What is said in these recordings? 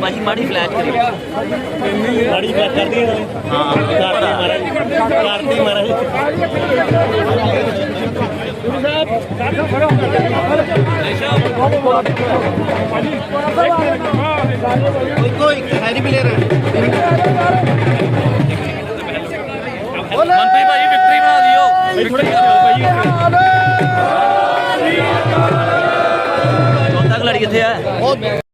ਬਾਜੀ ਮਾੜੀ ਫਲੈਸ਼ ਕਰੀ ਮਾੜੀ ਬਾਤ ਕਰਦੀ ਹੈ ਹਾਂ ਕਰਦੀ ਮਹਾਰਾਜ ਕਰਦੀ ਮਹਾਰਾਜ ਮਨਪ੍ਰੀਤ ਭਾਈ ਵਿਕਟਰੀ ਬਣਾ ਦਿਓ। बहुत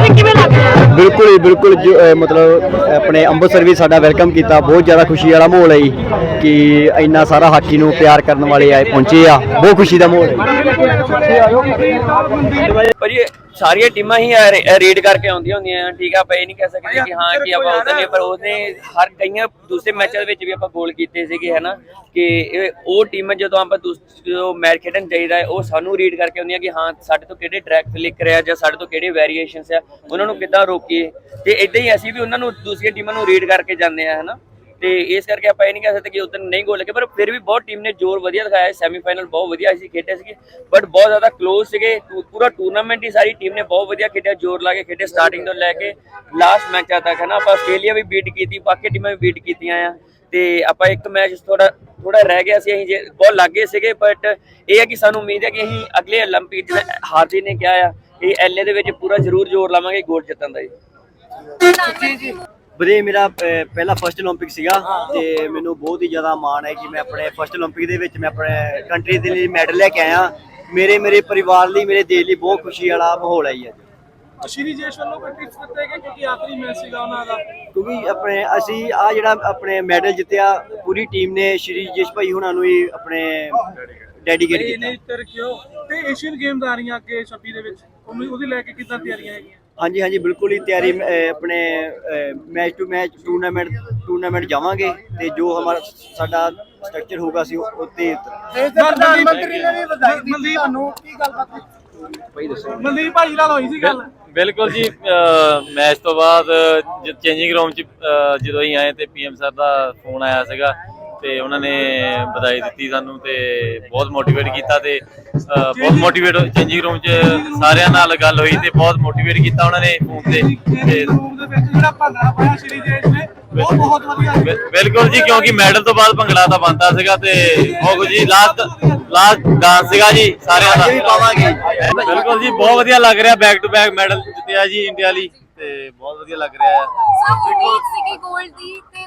ਨੇ ਕਿਵੇਂ ਲੱਗ ਰਿਹਾ ਬਿਲਕੁਲ ਹੀ ਬਿਲਕੁਲ ਮਤਲਬ ਆਪਣੇ ਅੰਮ੍ਰਿਤਸਰ ਵੀ ਸਾਡਾ ਵੈਲਕਮ ਕੀਤਾ। ਬਹੁਤ ਜ਼ਿਆਦਾ ਖੁਸ਼ੀ ਵਾਲਾ ਮਾਹੌਲ ਹੈ ਜੀ। ਕਿ ਇੰਨਾ ਸਾਰਾ ਹਾਕੀ ਨੂੰ ਪਿਆਰ ਕਰਨ ਵਾਲੇ ਆਏ ਪਹੁੰਚੇ ਆ। ਬਹੁਤ ਖੁਸ਼ੀ ਦਾ ਮਾਹੌਲ ਹੈ ਭਾਜੀ ਸਾਰੀਆਂ ਟੀਮਾਂ ਹੀ ਰੀਡ ਕਰਕੇ ਆਉਂਦੀਆਂ ਹੁੰਦੀਆਂ ਠੀਕ ਆ, ਆਪਾਂ ਨਹੀਂ ਕਹਿ ਸਕਦੇ ਕਿ ਹਾਂ ਕਿ ਆਪਾਂ ਉਹਦੇ ਨੇ ਪਰ ਉਹਨੇ ਹਰ ਕਈਆਂ ਦੂਸਰੇ ਮੈਚਾਂ ਵਿੱਚ ਵੀ ਆਪਾਂ ਗੋਲ ਕੀਤੇ ਸੀਗੇ, ਹਨਾ? ਕਿ ਉਹ ਟੀਮਾਂ ਜਦੋਂ ਆਪਾਂ ਜਦੋਂ ਮੈਚ ਖੇਡਣ ਚਾਹੀਦਾ ਉਹ ਸਾਨੂੰ ਰੀਡ ਕਰਕੇ ਆਉਂਦੀਆਂ ਕਿ ਹਾਂ, ਸਾਡੇ ਤੋਂ ਕਿਹੜੇ ਟਰੈਕ ਫਲਿਕ ਰਿਹਾ ਜਾਂ ਸਾਡੇ ਤੋਂ ਕਿਹੜੇ ਵੇਰੀਏਸ਼ਨਸ ਆ, ਉਹਨਾਂ ਨੂੰ ਕਿੱਦਾਂ ਰੋਕੀਏ? ਤੇ ਇਦਾਂ ਹੀ ਅਸੀਂ ਵੀ ਉਹਨਾਂ ਨੂੰ ਦੂਸਰੀਆਂ ਟੀਮਾਂ ਨੂੰ ਰੀਡ ਕਰਕੇ ਜਾਂਦੇ ਆ, ਹਨਾ? ਤੇ ਇਸ ਕਰਕੇ ਆਪਾਂ ਇਹ ਨਹੀਂ ਕਹਿ ਸਕਦੇ ਕਿ ਉਦੋਂ ਨਹੀਂ ਗੋਲ ਲੱਗੇ, ਪਰ ਫਿਰ ਵੀ ਬਹੁਤ ਟੀਮ ਨੇ ਜ਼ੋਰ ਵਧੀਆ ਦਿਖਾਇਆ ਸੈਮੀਫਾਈਨਲ ਬਹੁਤ ਵਧੀਆ ਅਸੀਂ ਖੇਡੇ ਸੀਗੇ ਬਟ ਬਹੁਤ ਜ਼ਿਆਦਾ ਕਲੋਜ਼ ਸੀਗੇ ਪੂਰਾ ਟੂਰਨਾਮੈਂਟ ਹੀ ਸਾਰੀ ਟੀਮ ਨੇ ਬਹੁਤ ਵਧੀਆ ਖੇਡਿਆ, ਜ਼ੋਰ ਲਾ ਕੇ ਖੇਡੇ ਸਟਾਰਟਿੰਗ ਤੋਂ ਲੈ ਕੇ ਲਾਸਟ ਮੈਚਾਂ ਤੱਕ ਹੈ ਨਾ ਆਪਾਂ ਆਸਟ੍ਰੇਲੀਆ ਵੀ ਬੀਟ ਕੀਤੀ, ਬਾਕੀ ਟੀਮਾਂ ਵੀ ਬੀਟ ਕੀਤੀਆਂ ਆ, ਤੇ ਆਪਾਂ ਇੱਕ ਮੈਚ ਥੋੜਾ ਥੋੜਾ ਰਹਿ ਗਿਆ ਸੀ, ਅਸੀਂ ਬਹੁਤ ਲੱਗੇ ਸੀਗੇ ਬਟ ਇਹ ਹੈ ਕਿ ਸਾਨੂੰ ਉਮੀਦ ਹੈ ਕਿ ਅਸੀਂ ਅਗਲੇ 올림픽 ਜਿਹੜਾ ਹਾਰਦੀ ਨੇ ਕਿਹਾ ਆ, ਇਹ ਐਲਏ ਦੇ ਵਿੱਚ ਪੂਰਾ ਜ਼ਰੂਰ ਜ਼ੋਰ ਲਾਵਾਂਗੇ ਗੋਲ ਜਿੱਤਣ ਦਾ ਜੀ। ਜੀ ਜੀ। ਵੀਰੇ ਮੇਰਾ ਅਹ, ਪਹਿਲਾ ਫਰਸਟ 올림픽 ਸੀਗਾ ਤੇ ਮੈਨੂੰ ਬਹੁਤ ਹੀ ਜ਼ਿਆਦਾ ਮਾਣ ਹੈ ਕਿ ਮੈਂ ਆਪਣੇ ਫਰਸਟ 올림픽 ਦੇ ਵਿੱਚ ਮੈਂ ਆਪਣੇ ਕੰਟਰੀ ਦੇ ਲਈ ਮੈਡਲ ਲੈ ਕੇ ਆਇਆ ਮੇਰੇ ਮੇਰੇ ਪਰਿਵਾਰ ਲਈ ਮੇਰੇ ਦੇਸ਼ ਲਈ ਬਹੁਤ ਖੁਸ਼ੀ ਵਾਲਾ ਮਾਹੌਲ ਹੈ ਜੀ ਅੱਜ ਸ਼੍ਰੀ ਜੇਸ਼ ਵੱਲੋਂ ਕੋਈ ਟਿਪਸ ਦਿੱਤੇ ਗਏ ਕਿਉਂਕਿ ਆਖਰੀ ਮੈਚ ਸੀਗਾ ਉਹਨਾਂ ਦਾ ਕਿਉਂਕਿ ਆਪਣੇ ਅਸੀਂ ਆ ਜਿਹੜਾ ਆਪਣੇ ਮੈਡਲ ਜਿੱਤਿਆ ਪੂਰੀ ਟੀਮ ਨੇ ਸ਼੍ਰੀ ਜੇਸ਼ ਭਾਈ ਹੁਣਾਂ ਨੂੰ ਹੀ ਆਪਣੇ ਡੈਡੀਕੇਟ ਇਹ ਕੀਤਾ ਨਹੀਂ ਤਰ ਕਿਉਂ ਤੇ ਏਸ਼ੀਅਨ ਗੇਮਸ ਆ ਰਹੀਆਂ ਅੱਗੇ 26 ਦੇ ਵਿੱਚ ਉਹਨੂੰ- ਉਹਦੀ ਲੈ ਕੇ ਕਿੱਦਾਂ ਤਿਆਰੀਆਂ ਹੈਗੀਆਂ ਹਾਂਜੀ ਹਾਂਜੀ ਬਿਲਕੁਲ ਹੀ ਤਿਆਰੀ ਆਪਣੇ match to match tournament tournament ਜਾਵਾਂਗੇ ਤੇ ਜੋ ਹਮਾਰਾ ਸਾਡਾ ਸਟਰਕਚਰ ਹੋਊਗਾ ਅਸੀਂ ਉਹ- ਉੱਤੇ ਪ੍ਰਧਾਨ ਮੰਤਰੀ ਨੇ ਵੀ ਵਧਾਈ ਦਿੱਤੀ ਤੁਹਾਨੂੰ। ਕੀ ਗੱਲਬਾਤ ਮਨਦੀਪ ਭਾਜੀ ਨਾਲ ਹੋਈ ਸੀ ਗੱਲ। ਬਿਲਕੁਲ ਜੀ ਮੈਚ ਤੋਂ ਬਾਅਦ ਚੇਂਜਿੰਗ ਰੂਮ ਚ ਜਦੋਂ ਅਸੀਂ ਆਏ ਤੇ ਪੀਐਮ ਸਰ ਦਾ ਫੋਨ ਆਇਆ ਸੀਗਾ ਤੇ ਉਹਨਾਂ ਨੇ ਵਧਾਈ ਦਿੱਤੀ ਸਾਨੂੰ ਤੇ ਬਹੁਤ ਮੋਟੀਵੇਟ ਕੀਤਾ ਤੇ ਬਹੁਤ ਮੋਟੀਵੇਟ ਚੇਂਜਿੰਗ ਰੂਮ ਚ ਸਾਰਿਆਂ ਨਾਲ ਗੱਲ ਹੋਈ ਤੇ ਬਹੁਤ ਮੋਟੀਵੇਟ ਕੀਤਾ ਉਹਨਾਂ ਨੇ ਫੋਨ ਤੇ। ਤੇ ਜਿਹੜਾ ਭੰਗੜਾ ਪਾਇਆ ਸ਼੍ਰੀ ਜੇਸ਼ ਨੇ ਉਹ ਬਹੁਤ ਵਧੀਆ ਬਿਲਕੁਲ ਜੀ, ਕਿਉਂਕਿ ਮੈਡਲ ਤੋਂ ਬਾਅਦ ਭੰਗੜਾ ਤਾਂ ਬੰਦਾ ਸੀਗਾ ਤੇ ਬਹੁਤ ਜੀ ਲਾਸਟ ਲਾਸਟ ਡਾਂਸ ਸੀਗਾ ਜੀ ਸਾਰਿਆਂ ਦਾ। ਬਿਲਕੁਲ ਜੀ, ਬਹੁਤ ਵਧੀਆ ਲੱਗ ਰਿਹਾ ਬੈਕ ਟੂ ਬੈਕ ਮੈਡਲ ਜਿੱਤਿਆ ਜੀ ਇੰਡੀਆ ਲਈ ਤੇ ਬਹੁਤ ਵਧੀਆ ਲੱਗ ਰਿਹਾ। ਹੈ ਸਭ ਉਮੀਦ ਸੀਗੀ 골ਡ ਦੀ ਤੇ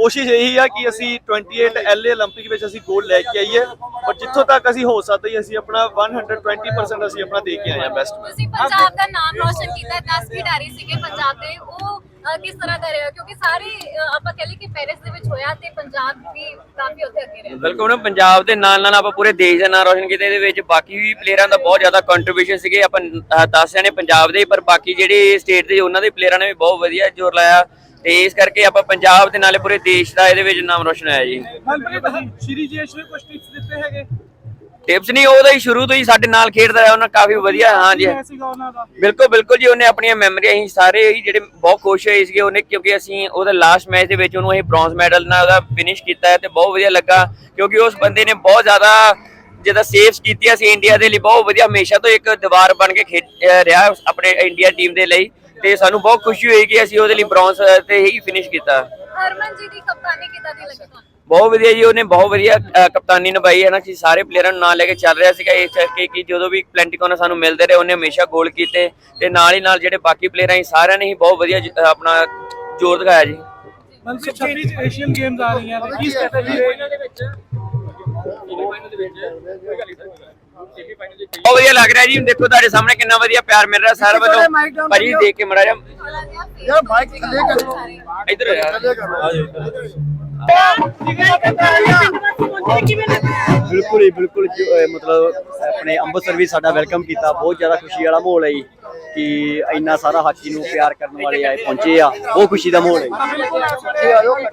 ਕੋਸ਼ਿਸ਼ ਇਹੀ ਆ ਕਿ ਅਸੀਂ 28 ਐਲਏ 올림픽 ਵਿੱਚ ਅਸੀਂ ਗੋਲਡ ਲੈ ਕੇ ਆਈਏ ਪਰ ਜਿੱਥੋਂ ਤੱਕ ਅਸੀਂ ਹੋ ਸਕਦਾ ਹੀ ਅਸੀਂ ਆਪਣਾ 120% ਅਸੀਂ ਆਪਣਾ ਦੇ ਕੇ ਆਏ ਆ ਬੈਸਟ ਤੁਸੀਂ ਪੰਜਾਬ ਦਾ ਨਾਮ ਰੋਸ਼ਨ ਕੀਤਾ 10 ਖਿਡਾਰੀ ਸੀਗੇ ਪੰਜਾਬ ਦੇ ਉਹ ਅ, ਕਿਸ ਤਰ੍ਹਾਂ ਦਾ ਰਿਹਾ ਕਿਉਂਕਿ ਸਾਰੇ ਆਪਾਂ ਕਹਿ ਲਈ ਕਿ ਪੈਰਿਸ ਦੇ ਵਿੱਚ ਹੋਇਆ ਤੇ ਪੰਜਾਬ ਵੀ ਕਾਫੀ ਉੱਥੇ ਅੱਗੇ ਰਿਹਾ। ਬਿਲਕੁਲ ਹੁਣ ਪੰਜਾਬ ਦੇ ਨਾਲ ਨਾਲ ਆਪਾਂ ਪੂਰੇ ਦੇਸ਼ ਦਾ ਨਾਮ ਰੋਸ਼ਨ ਕੀਤਾ ਇਹਦੇ ਵਿੱਚ ਬਾਕੀ ਵੀ ਪਲੇਅਰਾਂ ਦਾ ਬਹੁਤ ਜ਼ਿਆਦਾ ਕੰਟਰੀਬਿਊਸ਼ਨ ਸੀਗੇ। ਆਪਾਂ ਦੱਸ ਜਾਣੇ ਪੰਜਾਬ ਦੇ ਪਰ ਬਾਕੀ ਜਿਹੜੇ ਸਟੇਟ ਦੇ ਉਹਨਾਂ ਦੇ ਪਲੇਅਰਾਂ ਨੇ ਵੀ ਬਹੁਤ ਵਧੀਆ ਜ਼ੋਰ ਲਾਇਆ। ਤੇ ਇਸ ਕਰਕੇ ਆਪਾਂ ਪੰਜਾਬ ਦੇ ਨਾਲੇ ਪੂਰੇ ਦੇਸ਼ ਦਾ ਇਹਦੇ ਵਿੱਚ ਨਾਮ ਰੋਸ਼ਨ ਹੋਇਆ ਜੀ। ਮਨਪ੍ਰੀਤ ਸ਼੍ਰੀ ਜੇਸ਼ ਨੇ ਕੁਝ ਟਿਪਸ ਦਿੱਤੇ ਹੈਗੇ? ਟਿਪਸ ਨਹੀਂ ਉਹਦਾ ਹੀ ਸ਼ੁਰੂ ਤੋਂ ਹੀ ਸਾਡੇ ਨਾਲ ਖੇਡਦਾ ਰਿਹਾ ਉਹਨਾਂ ਕਾਫੀ ਵਧੀਆ ਹਾਂਜੀ। ਸੀਗਾ ਉਹਨਾਂ ਦਾ। ਬਿਲਕੁਲ ਬਿਲਕੁਲ ਜੀ ਉਹਨੇ ਆਪਣੀਆਂ ਮੈਮਰੀਆਂ ਅਸੀਂ ਸਾਰੇ ਹੀ ਜਿਹੜੇ ਬਹੁਤ ਖੁਸ਼ ਹੋਏ ਸੀਗੇ ਉਹਨੇ ਕਿਉਂਕਿ ਅਸੀਂ ਉਹਦਾ ਲਾਸਟ ਮੈਚ ਦੇ ਵਿੱਚ ਉਹਨੂੰ ਅਸੀਂ ਬ੍ਰੌਂਜ਼ ਮੈਡਲ ਨਾਲ ਉਹਦਾ ਫਿਨਿਸ਼ ਕੀਤਾ ਹੈ ਤੇ ਬਹੁਤ ਵਧੀਆ ਲੱਗਾ ਕਿਉਂਕਿ ਉਸ ਬੰਦੇ ਨੇ ਬਹੁਤ ਜ਼ਿਆਦਾ ਜਿਹਦਾ ਸੇਵਸ ਕੀਤੀਆਂ ਸੀ ਇੰਡੀਆ ਦੇ ਲਈ ਬਹੁਤ ਵਧੀਆ ਹਮੇਸ਼ਾ ਤੋਂ ਇੱਕ ਦੀਵਾਰ ਬਣ ਕੇ ਖੇਡ ਰਿਹਾ ਆਪਣੇ ਇੰਡੀਆ ਟੀਮ ਦੇ ਲਈ ਤੇ ਸਾਨੂੰ ਬਹੁਤ ਖੁਸ਼ੀ ਹੋਈ ਕਿ ਅਸੀਂ ਉਹਦੇ ਲਈ ਬ੍ਰੌਂਜ਼ ਤੇ ਹੀ ਫਿਨਿਸ਼ ਕੀਤਾ। ਹਰਮਨ ਜੀ ਦੀ ਕਪਤਾਨੀ ਕਿੱਦਾਂ ਦੀ ਲੱਗੀ ਤੁਹਾਨੂੰ? ਬਹੁਤ ਵਧੀਆ ਜੀ ਉਹਨੇ ਬਹੁਤ ਵਧੀਆ ਕਪਤਾਨੀ ਨਿਭਾਈ ਹੈ ਨਾ ਕਿ ਸਾਰੇ ਪਲੇਅਰਾਂ ਨੂੰ ਨਾਲ ਲੈ ਕੇ ਚੱਲ ਰਿਹਾ ਸੀਗਾ ਇਸ ਕਰਕੇ ਕਿ ਜਦੋਂ ਵੀ ਪਲੈਂਟਿਕੋ ਨਾਲ ਸਾਨੂੰ ਮਿਲਦੇ ਰਹੇ ਉਹਨੇ ਹਮੇਸ਼ਾ ਗੋਲ ਕੀਤੇ ਤੇ ਨਾਲ ਹੀ ਨਾਲ ਜਿਹੜੇ ਬਾਕੀ ਪਲੇਅਰਾਂ ਸੀ ਸਾਰਿਆਂ ਨੇ ਹੀ ਬਹੁਤ ਵਧੀਆ ਆਪਣਾ ਜ਼ੋਰ ਦਿਖਾਇਆ ਜੀ। ਮਤਲਬ 26 ਏਸ਼ੀਅਨ ਗੇਮਸ ਆ ਰਹੀਆਂ ਨੇ ਕੀ ਸਟ੍ਰੈਟਜੀ ਹੈ ਬਹੁਤ ਵਧੀਆ ਲੱਗ ਰਿਹਾ ਜੀ ਦੇਖੋ ਤੁਹਾਡੇ ਸਾਹਮਣੇ ਕਿੰਨਾ ਵਧੀਆ ਪਿਆਰ ਮਿਲ ਰਿਹਾ ਸਾਰਿਆਂ ਵੱਲੋਂ। ਭਾਜੀ ਦੇਖ ਕੇ ਮੜਾ ਜਾ ਯਾਰ ਮਾਈਕ ਥੱਲੇ ਕਰ। ਇੱਧਰ ਯਾਰ ਬਿਲਕੁਲ ਹੀ ਬਿਲਕੁਲ ਜੋ, ਅਹ, ਮਤਲਬ ਆਪਣੇ ਅੰਮ੍ਰਿਤਸਰ ਵੀ ਸਾਡਾ ਵੈਲਕਮ ਕੀਤਾ ਬਹੁਤ ਜ਼ਿਆਦਾ ਖੁਸ਼ੀ ਵਾਲਾ ਮਾਹੌਲ ਹੈ ਜੀ ਕਿ ਇੰਨਾ ਸਾਰਾ ਹਾਕੀ ਨੂੰ ਪਿਆਰ ਕਰਨ ਵਾਲੇ ਆਏ ਪਹੁੰਚੇ ਆ ਬਹੁਤ ਖੁਸ਼ੀ ਦਾ ਮਾਹੌਲ ਹੈ ਜੀ।